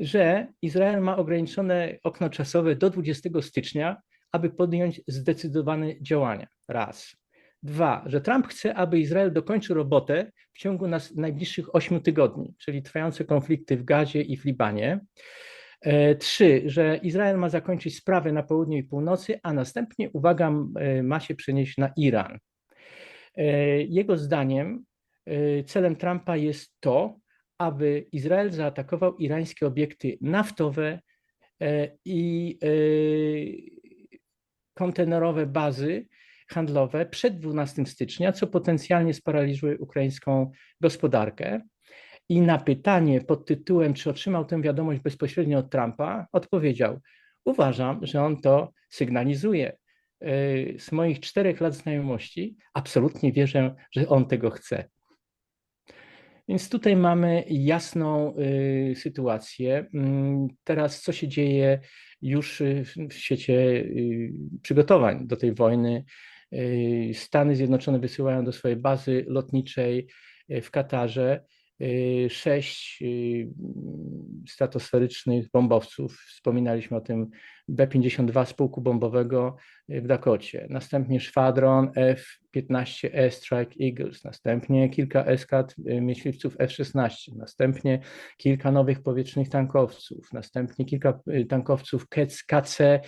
że Izrael ma ograniczone okno czasowe do 20 stycznia, aby podjąć zdecydowane działania. Raz. Dwa, że Trump chce, aby Izrael dokończył robotę w ciągu nas, najbliższych 8 tygodni, czyli trwające konflikty w Gazie i w Libanie. E, Trzy, że Izrael ma zakończyć sprawę na południu i północy, a następnie, uwaga, e, ma się przenieść na Iran. E, Jego zdaniem celem Trumpa jest to, aby Izrael zaatakował irańskie obiekty naftowe e, i e, kontenerowe bazy handlowe przed 12 stycznia, co potencjalnie sparaliżuje ukraińską gospodarkę. I na pytanie pod tytułem, czy otrzymał tę wiadomość bezpośrednio od Trumpa, odpowiedział: Uważam, że on to sygnalizuje. E, Z moich czterech lat znajomości absolutnie wierzę, że on tego chce. Więc tutaj mamy jasną y, sytuację. Mm, Teraz, co się dzieje już y, w- świecie y, przygotowań do tej wojny? Stany Zjednoczone wysyłają do swojej bazy lotniczej w Katarze sześć y, stratosferycznych bombowców. Wspominaliśmy o tym B-52 z pułku bombowego y, w Dakocie. Następnie szwadron F-15E E Strike Eagles, następnie kilka eskad y, myśliwców F-16, następnie kilka nowych powietrznych tankowców, następnie kilka y, tankowców KC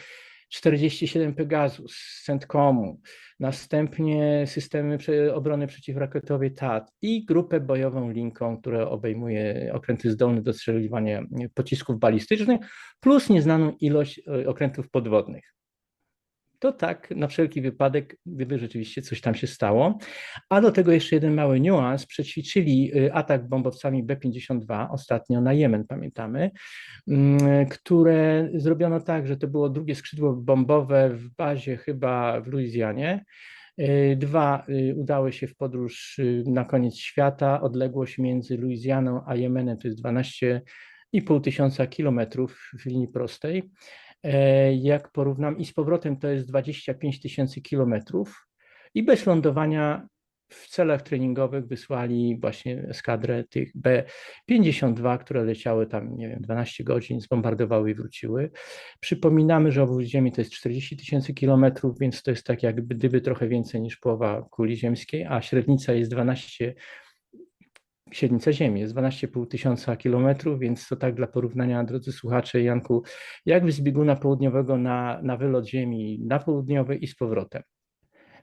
47 Pegasus z CENTCOMu, następnie systemy obrony przeciwrakietowej TAT i grupę bojową Lincoln, która obejmuje okręty zdolne do strzeliwania pocisków balistycznych, plus nieznaną ilość y, okrętów podwodnych. To tak na wszelki wypadek, gdyby rzeczywiście coś tam się stało. A do tego jeszcze jeden mały niuans. Przećwiczyli y, atak bombowcami B-52 ostatnio na Jemen, pamiętamy, mm, które zrobiono tak, że to było drugie skrzydło bombowe w bazie chyba w Luizjanie. Y, Dwa, y, udały się w podróż na koniec świata. Odległość między Luizjaną a Jemenem to jest 12,5 tysiąca kilometrów w linii prostej. E, Jak porównam, i z powrotem to jest 25 tysięcy kilometrów. I bez lądowania w celach treningowych wysłali właśnie eskadrę tych B-52, które leciały tam, nie wiem, 12 godzin, zbombardowały i wróciły. Przypominamy, że obwód Ziemi to jest 40 tysięcy kilometrów, więc to jest tak jak gdyby trochę więcej niż połowa kuli ziemskiej, a średnica jest 12 średnica Ziemi jest 12,5 tysiąca kilometrów, więc to tak dla porównania, drodzy słuchacze, Janku, jakby z bieguna południowego na, na wylot Ziemi na południowy i z powrotem,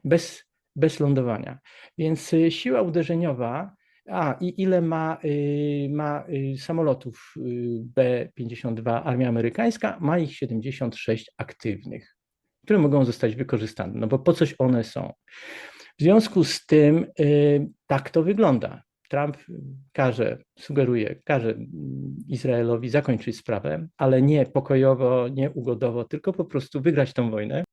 bez, bez lądowania. Więc y, siła uderzeniowa, a i ile ma, y, ma y, samolotów y, B-52 armia amerykańska? Ma ich 76 aktywnych, które mogą zostać wykorzystane, no bo po coś one są. W związku z tym y, tak to wygląda. Trump każe, sugeruje, każe Izraelowi zakończyć sprawę, ale nie pokojowo, nie ugodowo, tylko po prostu wygrać tę wojnę.